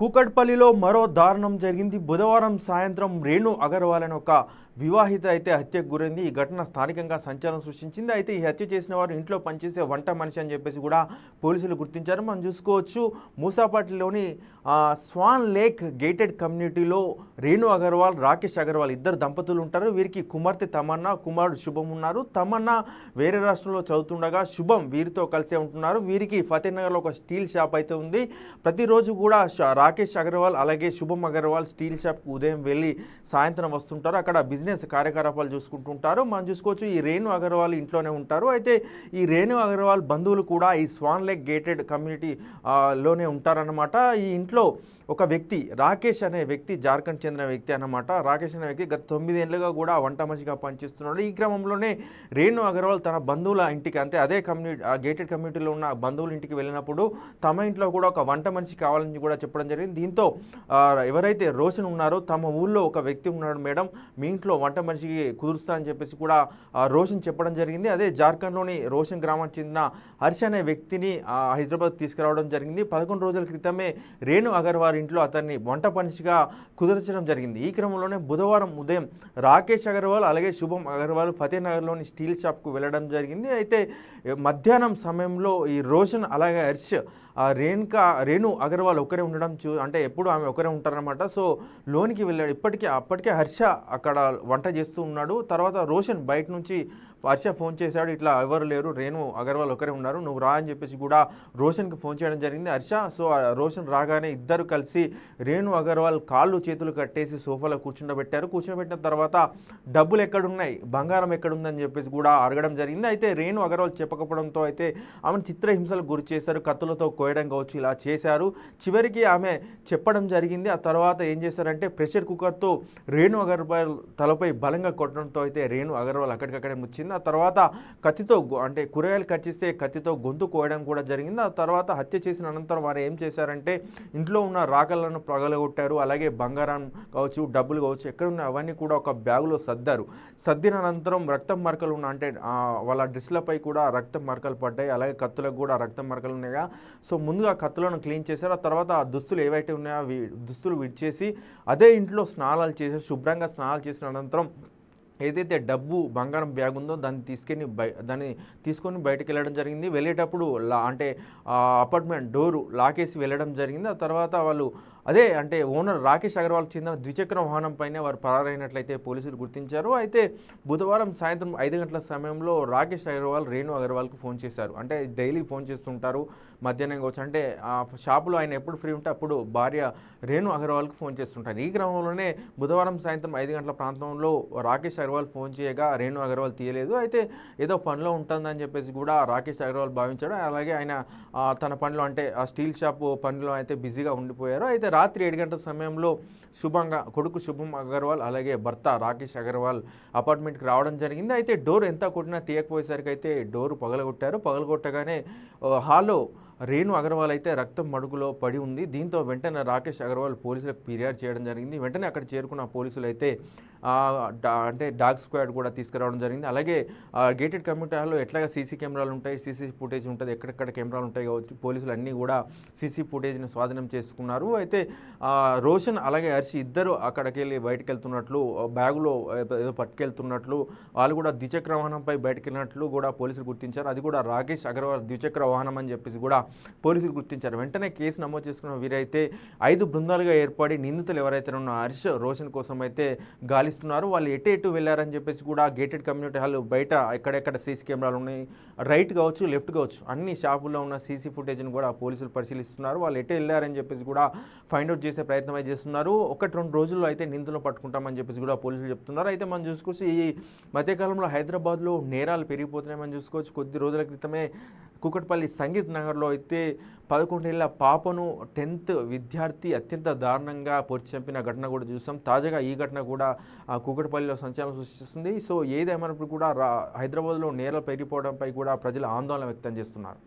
కూకట్పల్లిలో మరో దారుణం జరిగింది. బుధవారం సాయంత్రం రేణు అగర్వాల్ అనే ఒక వివాహిత అయితే హత్యకు గురైంది. ఈ ఘటన స్థానికంగా సంచలనం సృష్టించింది. అయితే ఈ హత్య చేసిన వారు ఇంట్లో పనిచేసే వంట మనిషి అని చెప్పేసి కూడా పోలీసులు గుర్తించారు. మనం చూసుకోవచ్చు మూసాపాటిలోని స్వాన్ లేక్ గేటెడ్ కమ్యూనిటీలో రేణు అగర్వాల్ రాకేష్ అగర్వాల్ ఇద్దరు దంపతులు ఉంటారు. వీరికి కుమార్తె తమన్నా కుమారుడు శుభం ఉన్నారు. తమన్నా వేరే రాష్ట్రంలో చదువుతుండగా శుభం వీరితో కలిసే ఉంటున్నారు. వీరికి ఫతేనగర్లో ఒక స్టీల్ షాప్ అయితే ఉంది. ప్రతిరోజు కూడా రాకేష్ అగర్వాల్ అలాగే శుభం అగర్వాల్ స్టీల్ షాప్కి ఉదయం వెళ్ళి సాయంత్రం వస్తుంటారు. అక్కడ బిజినెస్ కార్యకలాపాలు చూసుకుంటుంటారు. మనం చూసుకోవచ్చు ఈ రేణు అగర్వాల్ ఇంట్లోనే ఉంటారు. అయితే ఈ రేణు అగర్వాల్ బంధువులు కూడా ఈ స్వాన్ లేక్ గేటెడ్ కమ్యూనిటీ లోనే ఉంటారన్నమాట. ఈ ఇంట్లో ఒక వ్యక్తి రాకేష్ అనే వ్యక్తి జార్ఖండ్ చెందిన వ్యక్తి అన్నమాట. రాకేష్ అనే వ్యక్తి గత తొమ్మిదేళ్ళుగా కూడా వంట మనిషిగా పనిచేస్తున్నాడు. ఈ క్రమంలోనే రేణు అగర్వాల్ తన బంధువుల ఇంటికి అంటే అదే కమ్యూనిటీ ఆ గేటెడ్ కమ్యూనిటీలో ఉన్న బంధువుల ఇంటికి వెళ్ళినప్పుడు తమ ఇంట్లో కూడా ఒక వంట మనిషి కావాలని కూడా చెప్పడం జరిగింది. దీంతో ఎవరైతే రోషన్ ఉన్నారో తమ ఊళ్ళో ఒక వ్యక్తి ఉన్నాడు మేడం. మీ ఇంట్లో వంట మనిషికి కుదురుస్తా అని చెప్పేసి కూడా రోషన్ చెప్పడం జరిగింది. అదే జార్ఖండ్లోని రోషన్ గ్రామానికి చెందిన హర్ష అనే వ్యక్తిని హైదరాబాద్ తీసుకురావడం జరిగింది. పదకొండు రోజుల క్రితమే రేణు అగర్వాల్ ఇంట్లో అతన్ని వంట మనిషిగా కుదర్చడం జరిగింది. ఈ క్రమంలోనే బుధవారం ఉదయం రాకేష్ అగర్వాల్ అలాగే శుభం అగర్వాల్ ఫతేనగర్లోని స్టీల్ షాప్కు వెళ్ళడం జరిగింది. అయితే మధ్యాహ్నం సమయంలో ఈ రోషన్ అలాగే హర్ష్ రేణుకా రేణు అగర్వాల్ ఒకరే ఉండడం చూ అంటే ఎప్పుడు ఆమె ఒకరే ఉంటారనమాట సో లోనికి వెళ్ళాడు. ఇప్పటికే అప్పటికే హర్ష అక్కడ వంట చేస్తూ ఉన్నాడు. తర్వాత రోషన్ బయట నుంచి హర్ష ఫోన్ చేశాడు ఇట్లా ఎవరు లేరు రేణు అగర్వాల్ ఒకరే ఉన్నారు నువ్వు రా అని చెప్పేసి కూడా రోషన్కి ఫోన్ చేయడం జరిగింది. హర్ష సో ఆ రోషన్ రాగానే ఇద్దరు కలిసి రేణు అగర్వాల్ కాళ్ళు చేతులు కట్టేసి సోఫాలో కూర్చుండబెట్టారు. కూర్చోబెట్టిన తర్వాత డబ్బులు ఎక్కడున్నాయి బంగారం ఎక్కడుందని చెప్పేసి కూడా అడగడం జరిగింది. అయితే రేణు అగర్వాల్ చెప్పకపోవడంతో అయితే ఆమెను చిత్రహింసలకు గురి చేశారు కత్తులతో కోయడం కావచ్చు ఇలా చేశారు. చివరికి ఆమె చెప్పడం జరిగింది. ఆ తర్వాత ఏం చేశారంటే ప్రెషర్ కుక్కర్తో రేణు అగర్వాల్ తలపై బలంగా కొట్టడంతో అయితే రేణు అగర్వాల్ అక్కడికక్కడే ముచ్చింది. ఆ తర్వాత కత్తితో అంటే కూరగాయలు కట్ చేస్తే కత్తితో గొంతు కోయడం కూడా జరిగింది. ఆ తర్వాత హత్య చేసిన అనంతరం వారు ఏం చేశారంటే ఇంట్లో ఉన్న రాకలను పగలగొట్టారు. అలాగే బంగారం కావచ్చు డబ్బులు కావచ్చు ఎక్కడ ఉన్న అవన్నీ కూడా ఒక బ్యాగులో సర్దారు. సర్దిన అనంతరం రక్తం మరకలు ఉన్న అంటే వాళ్ళ డ్రెస్లపై కూడా రక్తం మరకలు పడ్డాయి. అలాగే కత్తులకు కూడా రక్తం మరకలు ఉన్నాయా? సో ముందుగా కత్తులను క్లీన్ చేశారు. ఆ తర్వాత ఆ దుస్తులు ఏవైతే ఉన్నాయో అవి దుస్తులు విడిచేసి అదే ఇంట్లో స్నానాలు చేసి శుభ్రంగా స్నానాలు చేసిన అనంతరం ఏదైతే డబ్బు బంగారం బ్యాగ్ ఉందో దాన్ని తీసుకెళ్ళి బయ దాన్ని తీసుకొని బయటకు వెళ్ళడం జరిగింది. వెళ్ళేటప్పుడు లా అంటే అపార్ట్మెంట్ డోరు లాకేసి వెళ్ళడం జరిగింది. ఆ తర్వాత వాళ్ళు అదే అంటే ఓనర్ రాకేష్ అగర్వాల్ చెందిన ద్విచక్ర వాహనం పైన వారు పరారైనట్లయితే పోలీసులు గుర్తించారు. అయితే బుధవారం సాయంత్రం ఐదు గంటల సమయంలో రాకేష్ అగర్వాల్ రేణు అగర్వాల్కు ఫోన్ చేశారు. అంటే డైలీ ఫోన్ చేస్తుంటారు మధ్యాహ్నం కావచ్చు. అంటే ఆ షాపులో ఆయన ఎప్పుడు ఫ్రీ ఉంటే అప్పుడు భార్య రేణు అగర్వాల్కు ఫోన్ చేస్తుంటారు. ఈ క్రమంలోనే బుధవారం సాయంత్రం ఐదు గంటల ప్రాంతంలో రాకేష్ అగర్వాల్ ఫోన్ చేయగా రేణు అగర్వాల్ తీయలేదు. అయితే ఏదో పనిలో ఉంటుందని చెప్పేసి కూడా రాకేష్ అగర్వాల్ భావించాడు. అలాగే ఆయన తన పనిలో అంటే ఆ స్టీల్ షాప్ పనిలో అయితే బిజీగా ఉండిపోయారు. అయితే రాత్రి ఏడు గంటల సమయంలో శుభంగా కొడుకు శుభం అగర్వాల్ అలాగే భర్త రాకేష్ అగర్వాల్ అపార్ట్మెంట్కి రావడం జరిగింది. అయితే డోర్ ఎంత కొట్టినా తీయకపోయేసరికి అయితే డోర్ పగలగొట్టారు. పగలగొట్టగానే హాల్లో రేణు అగర్వాల్ అయితే రక్తం మడుగులో పడి ఉంది. దీంతో వెంటనే రాకేష్ అగర్వాల్ పోలీసులకు ఫిర్యాదు చేయడం జరిగింది. వెంటనే అక్కడ చేరుకున్న పోలీసులు అయితే అంటే డాగ్ స్క్వాడ్ కూడా తీసుకురావడం జరిగింది. అలాగే గేటెడ్ కమ్యూనిటీలో ఎట్లాగా సీసీ కెమెరాలు ఉంటాయి సీసీ ఫుటేజ్ ఉంటుంది ఎక్కడెక్కడ కెమెరాలు ఉంటాయి కావచ్చు పోలీసులు అన్నీ కూడా సీసీ ఫుటేజ్ని స్వాధీనం చేసుకున్నారు. అయితే రోషన్ అలాగే హర్షి ఇద్దరు అక్కడికి వెళ్ళి బయటకు వెళ్తున్నట్లు బ్యాగులో ఏదో- ఏదో పట్టుకెళ్తున్నట్లు వాళ్ళు కూడా ద్విచక్ర వాహనంపై బయటకు వెళ్ళినట్లు కూడా పోలీసులు గుర్తించారు. అది కూడా రాకేష్ అగర్వాల్ ద్విచక్ర వాహనం అని చెప్పేసి కూడా పోలీసులు గుర్తించారు. వెంటనే కేసు నమోదు చేసుకున్న వీరైతే ఐదు బృందాలుగా ఏర్పడి నిందితులు ఎవరైతే ఉన్న హర్ష్ రోషన్ కోసం అయితే గాలిస్తున్నారు. వాళ్ళు ఎటు ఎటు వెళ్ళారని చెప్పేసి కూడా గేటెడ్ కమ్యూనిటీ హాల్ బయట ఎక్కడెక్కడ సీసీ కెమెరాలు ఉన్నాయి? రైట్ కావచ్చు లెఫ్ట్ కావచ్చు. అన్ని షాపుల్లో ఉన్న సీసీ ఫుటేజ్ని కూడా పోలీసులు పరిశీలిస్తున్నారు. వాళ్ళు ఎటు వెళ్ళారని చెప్పేసి కూడా ఫైండ్ అవుట్ చేసే ప్రయత్నం అయితే చేస్తున్నారు. ఒకటి రెండు రోజుల్లో అయితే నిందులు పట్టుకుంటామని చెప్పేసి కూడా పోలీసులు చెప్తున్నారు. అయితే మనం చూసుకోవచ్చు ఈ మధ్యకాలంలో హైదరాబాద్లో నేరాలు పెరిగిపోతున్నాయని చూసుకోవచ్చు కొద్ది రోజుల క్రితమే కుకట్పల్లి సంగీత్ నగర్లో అయితే పదకొండేళ్ళ పాపను టెన్త్ విద్యార్థి అత్యంత దారుణంగా పొడిచి చంపిన ఘటన కూడా చూసాం. తాజాగా ఈ ఘటన కూడా ఆ కూకట్పల్లిలో సంచలనం సృష్టిస్తుంది. సో ఏదేమైనప్పుడు కూడా హైదరాబాద్లో నేరాలు పెరిగిపోవడంపై కూడా ప్రజలు ఆందోళన వ్యక్తం చేస్తున్నారు.